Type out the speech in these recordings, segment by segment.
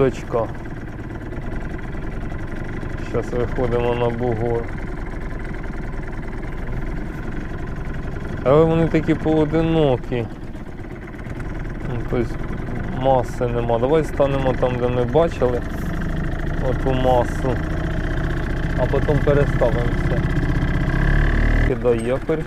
судачка. Зараз виходимо на бугор. Але вони такі поодинокі. Ну, Тобто маси нема. Давай станемо там, де ми бачили оту масу. А потім переставимося. Кидай якорь.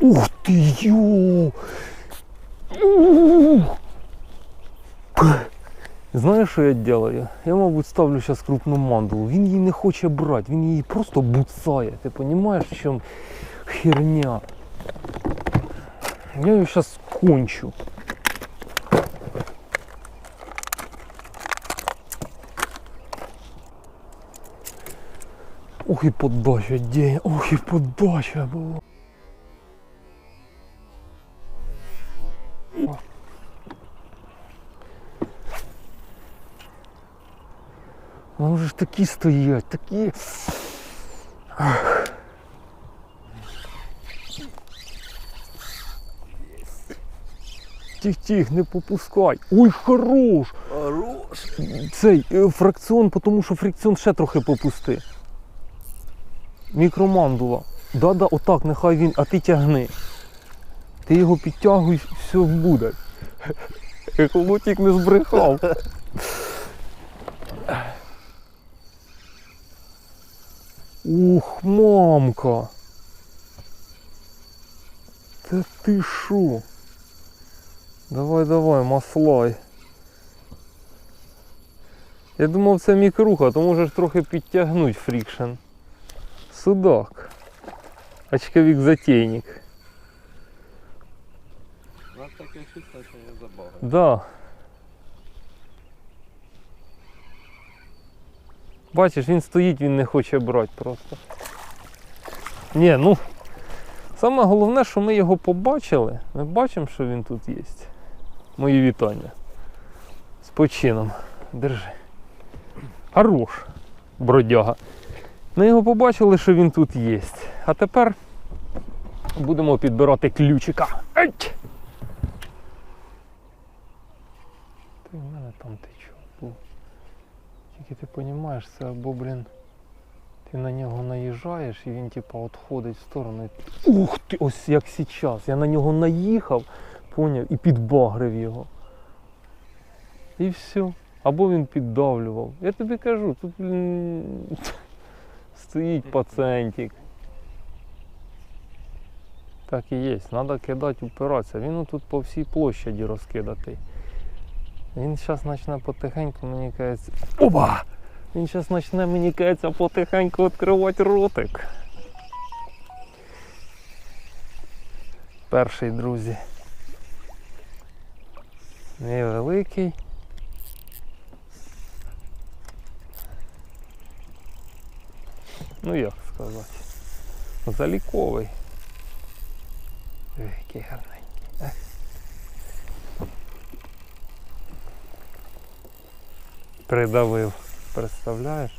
Ух ти ю! Знаєш, що я делаю? Я, мабуть, ставлю зараз крупну мандулу. Він її не хоче брати, він її просто буцає. Ти розумієш, в чому херня? Я її зараз кончу. Ох і подача, день, ох і подача була. Вони вже ж такі стоять, такі. Ах. Тих-тих, не попускай. Ой, хорош! Хорош. Цей е, фракціон, тому що фрикціон ще трохи попусти. Мікромандула. Да-да, отак, нехай він, а ти тягни. Ти його підтягуй, все буде. Еколотік не збрехав. Ух, мамка. Та ти шо? Давай, давай, маслай. Я думав це мікруха, то можеш трохи підтягнути фрікшн. Судак. Очковик затейник. У нас таке чувство, що я забагав. Да. Бачиш, він стоїть, він не хоче брати просто. Ні, ну. Саме головне, що ми його побачили. Ми бачимо, що він тут є. Мої вітання. З почином. Держи. Хорош, бродяга. Ми його побачили, що він тут є. А тепер будемо підбирати ключика. Еть! Ти в мене там тече був. Тільки ти розумієш, це або, блін, ти на нього наїжджаєш і він типа відходить в сторону. Ух ти! Ось як зараз. Я на нього наїхав, поняв, і підбагрив його. І все. Або він піддавлював. Я тобі кажу, тут блін, стоїть пацієнтик. Так і є, треба кидати, упиратися. Він тут по всій площаді розкидатий. Він зараз почне потихеньку, мені кажеться. Оба! Він зараз почне, мені кажеться, потихеньку відкривати ротик. Перший, друзі. Невеликий. Ну як сказати. Заліковий. Ой, Який гарненький. Придавив. Представляєш?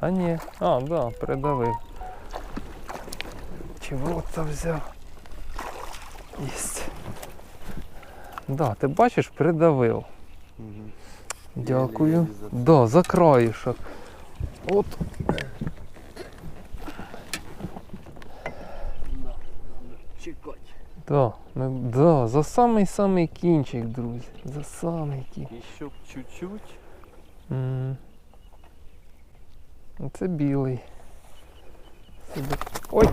А ні. А, да, придавив. Чи в взяв? Єсть. Да, ти бачиш, придавив. Дякую. Да, за краєшок. От. Чекать. Да, да, за самий самий кінчик, друзі. За самий кінчик. І щоб чуть-чуть. Це білий. Собі- Ой!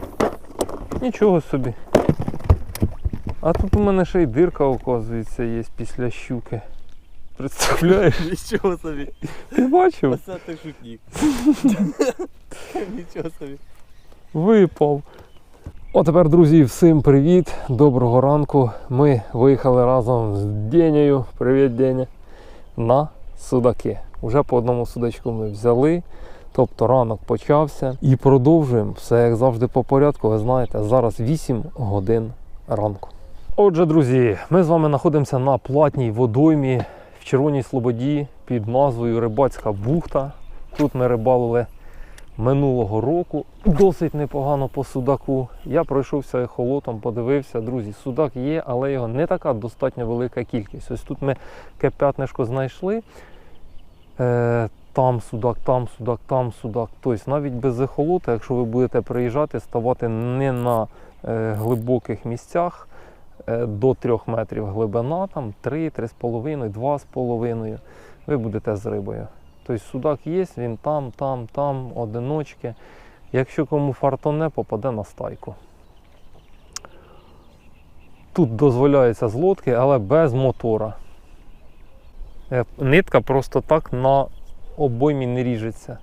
Нічого собі. А тут у мене ще й дирка, оказується, є після щуки. Представляєш? Нічого собі. Ти бачив? Оце ти шутник. Нічого собі. Випав. О, тепер, друзі, всім привіт, доброго ранку. Ми виїхали разом з Денею. Привіт, Деня. На судаки. Уже по одному судачку ми взяли. Тобто ранок почався і продовжуємо все як завжди по порядку. Ви знаєте, зараз 8 годин ранку. Отже, друзі, ми з вами знаходимося на платній водоймі в Червоній Слободі під назвою Рибацька бухта. Тут ми рибалили минулого року. Досить непогано по судаку. Я пройшовся ехолотом, подивився, друзі, судак є, але його не така достатньо велика кількість. Ось тут ми кеп'ятнишко знайшли. Е, там судак, там судак, там судак. Тобто навіть без ехолота, якщо ви будете приїжджати, ставати не на е, глибоких місцях е, до 3 метрів глибина, там 3, 3,5, 2,5, ви будете з рибою. Тобто судак є, він там, там, там, одиночки. Якщо кому фартоне, попаде на стайку. Тут дозволяється з лодки, але без мотора. Е, Нитка просто так на обоймі не ріжеться.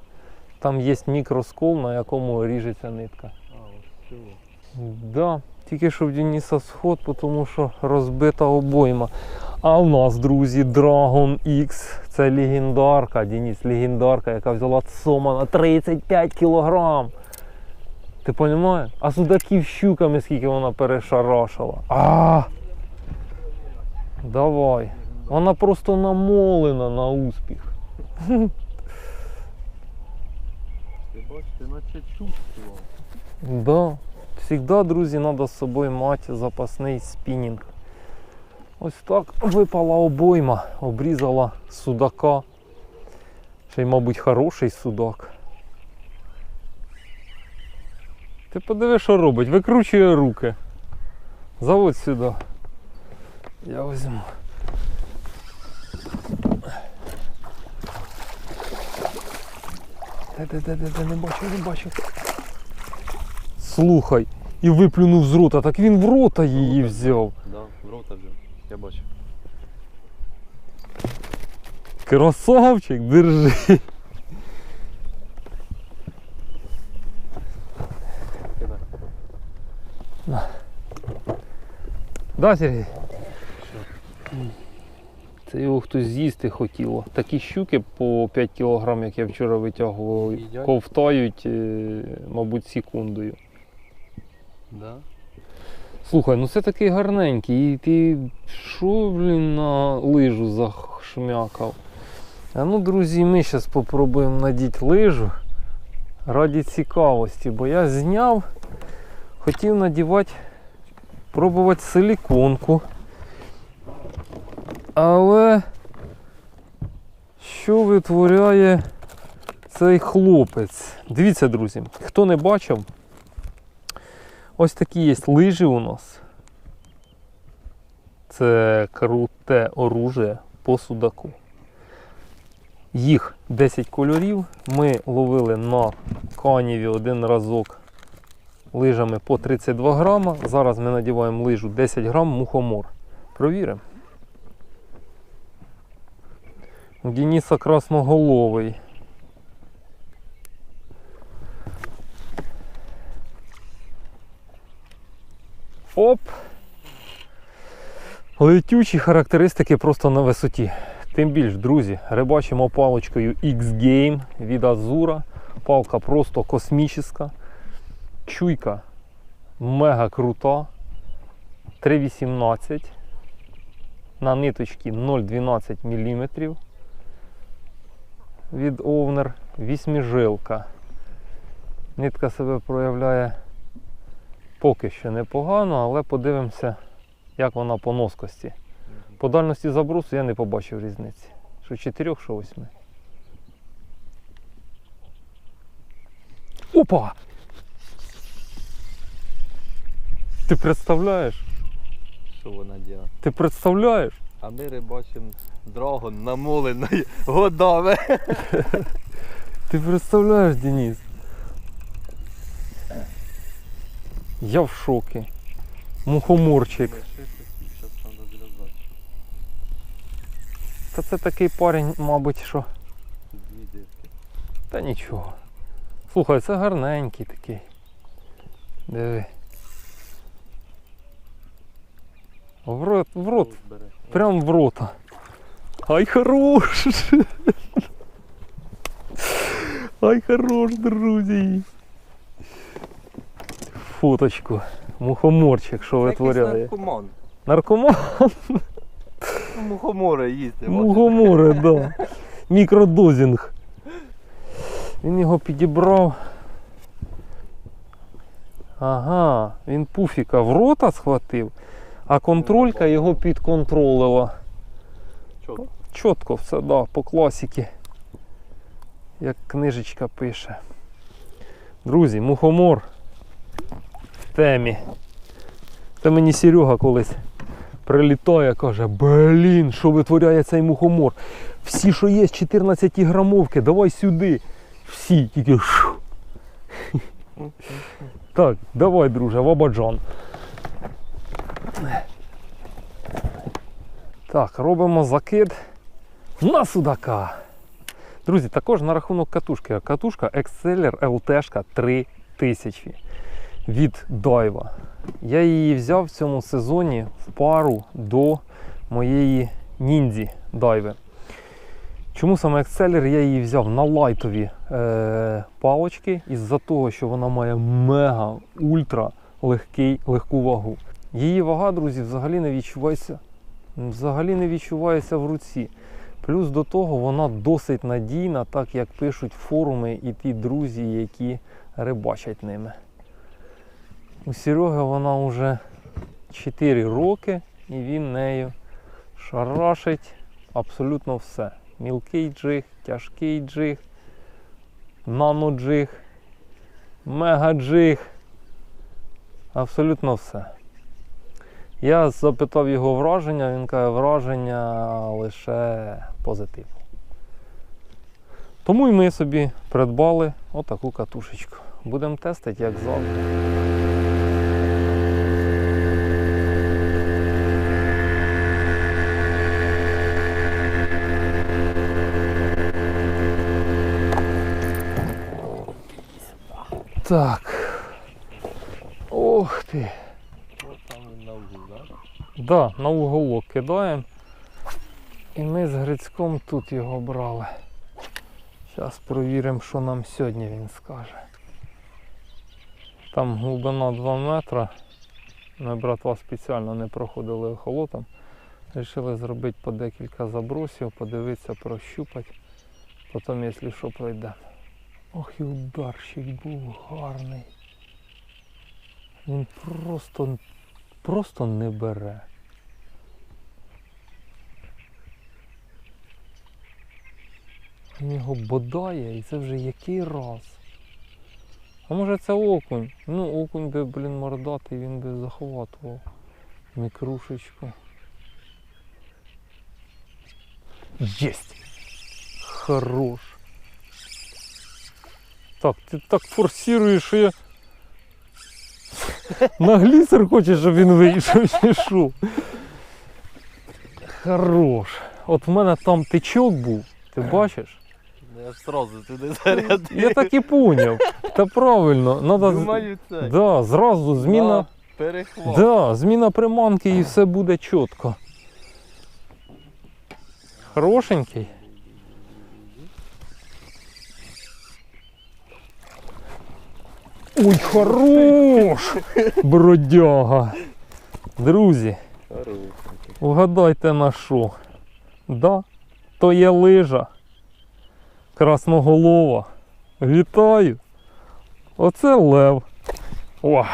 Там є мікроскол, на якому ріжеться нитка. А, ось цього. Да, тільки що в Дениса сход, тому що розбита обойма. А у нас, друзі, Dragon X. Це легендарка, Денис, легендарка, яка взяла сома на 35 кілограм. Ти розумієш? А судаків щуками, скільки вона перешарашила. А! Давай. Вона просто намолена на успіх. Ти бачиш, ти наче чувствував. Да. Всегда, друзі, треба з собою мати запасний спінінг. Ось так випала обойма, обрізала судака. Ще й, мабуть, хороший судак. Ти подиви, що робить, викручує руки. Заводь сюди. Я візьму. Де, де, де, де, де, не бачу, не бачу. Слухай, і виплюнув з рота, так він в рота її взяв. Да, в рота взяв. Я бачу. Красавчик, держи. Да, Сергій? Це його хтось з'їсти хотіло. Такі щуки по 5 кг, як я вчора витягував, Їдять? ковтають, е, мабуть, секундою. Да? Слухай, ну це такий гарненький. І ти що, блін, на лижу захшмякав? А ну, друзі, ми зараз спробуємо надіти лижу раді цікавості, бо я зняв, хотів надівати, пробувати силіконку. Але що витворяє цей хлопець? Дивіться, друзі, хто не бачив, Ось такі є лижі у нас. Це круте оружие по судаку. Їх 10 кольорів. Ми ловили на каніві один разок лижами по 32 грама. Зараз ми надіваємо лижу 10 грам мухомор. Провіримо. У Дениса красноголовий. Оп! Летючі характеристики просто на висоті. Тим більш, друзі, рибачимо паличкою X-Game від Азура. Палка просто космічна. Чуйка мега крута. 3,18. На ниточці 0,12 мм. Від Овнер. Вісьмижилка. Нитка себе проявляє поки що непогано, але подивимося, як вона по носкості. По дальності забросу я не побачив різниці. Що 4, що 8. Опа! Ти представляєш? Що вона робить? Ти представляєш? А ми рибачимо драгон намолений годами. Ти представляєш, Денис? Я в шокі. Мухоморчик. Та це такий парень, мабуть, що. Та нічого. Слухай, це гарненький такий. Диви. В рот, в рот, прям в рота. Ай, хорош! Ай, хорош, друзі. Фоточку. Мухоморчик, що витворяє. наркоман. Наркоман? Мухомори їсти. Мухомори, да. Мікродозінг. Він його підібрав. Ага, він пуфіка в рота схватив, а контролька його підконтролила. Чого? Чітко все, да, по класіки. Як книжечка пише. Друзі, мухомор в темі. Це мені Серега колись прилітає, каже, блін, що витворяє цей мухомор. Всі, що є, 14 грамовки, давай сюди. Всі, тільки. Так, давай, друже, в Абаджан. Так, робимо закид на судака. Друзі, також на рахунок катушки. Катушка Exceller LT 3000 від Дайва. Я її взяв в цьому сезоні в пару до моєї ніндзі дайви. Чому саме Exceller я її взяв на лайтові е, палочки із-за того, що вона має мега ультра легкий, легку вагу. Її вага, друзі, взагалі не відчувається, взагалі не відчувається в руці. Плюс до того вона досить надійна, так як пишуть форуми і ті друзі, які рибачать ними. У Сереги вона вже 4 роки і він нею шарашить абсолютно все. Мілкий джиг, тяжкий джиг, наноджиг, мегаджиг. Абсолютно все. Я запитав його враження, він каже, враження лише позитивне. Тому і ми собі придбали отаку катушечку. Будемо тестити, як завжди. Так. Ох ти. Ось там він на углу, так? Да, на уголок кидаємо. І ми з Грицьком тут його брали. Зараз провіримо, що нам сьогодні він скаже. Там глибина 2 метра. Ми, братва, спеціально не проходили охолотом. Рішили зробити по декілька забросів, подивитися, прощупати. Потім, якщо що, пройдемо. Ох, і ударщик був гарний. Він просто, просто не бере. Він його бодає і це вже який раз. А може це окунь? Ну, окунь би, блін, мордатий, він би захватував мікрушечку. Єсть! Хорош. Так, ти так форсируєш, що я. На глісер хочеш, щоб він вийшов чи що? Хорош. От в мене там тичок був, ти бачиш? Ну, Я ж сразу туди зарядив. Я так і поняв. Та правильно, надо. Думаю, це. Да, зразу зміна. Да, Перехват. Да, зміна приманки і все буде чітко. Хорошенький. Ой, хорош! Бродяга. Друзі, угадайте на що? Да, то є лижа. Красноголова. Вітаю. Оце лев. О!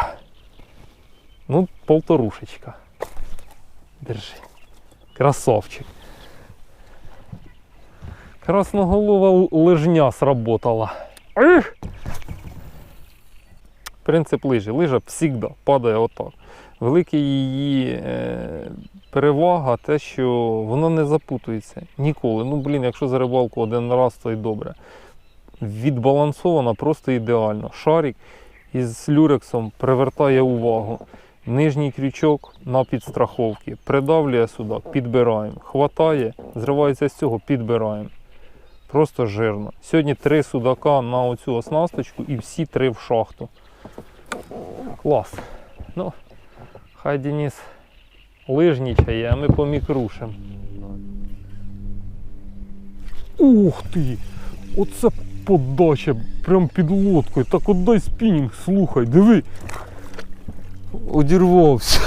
Ну, полторушечка. Держи. Красавчик. Красноголова лижня сработала. Принцип лижі. Лижа завжди падає отак. Велика її е, перевага те, що вона не запутується ніколи. Ну, блін, якщо за рибалку один раз, то й добре. Відбалансована просто ідеально. Шарик із люрексом привертає увагу. Нижній крючок на підстраховці. Придавлює судак, підбираємо. Хватає, зривається з цього, підбираємо. Просто жирно. Сьогодні три судака на оцю оснасточку і всі три в шахту. Клас. Ну, хай Денис лижнічає, а ми помікрушимо. Ух ти! Оце подача, прям під лодкою. Так от дай спінінг, слухай, диви. Одірвався.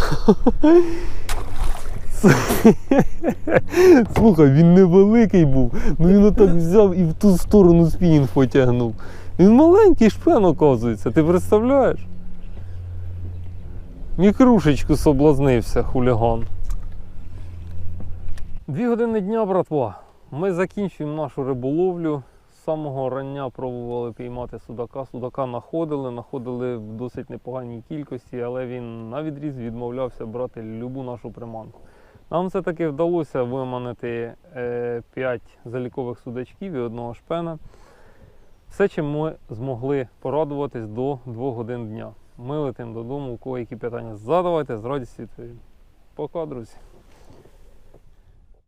Слухай, він невеликий був, ну він отак взяв і в ту сторону спінінг потягнув. Він маленький шпен, оказується, ти представляєш? Мікрушечку соблазнився хуліган. Дві години дня, братва. Ми закінчуємо нашу риболовлю. З самого рання пробували піймати судака. Судака знаходили, знаходили в досить непоганій кількості, але він на відріз відмовлявся брати любу нашу приманку. Нам все-таки вдалося виманити 5 залікових судачків і одного шпена. Все, чим ми змогли порадуватись до 2 годин дня. Ми летимо додому. У кого які питання задавайте, з радістю відповім. Пока, друзі.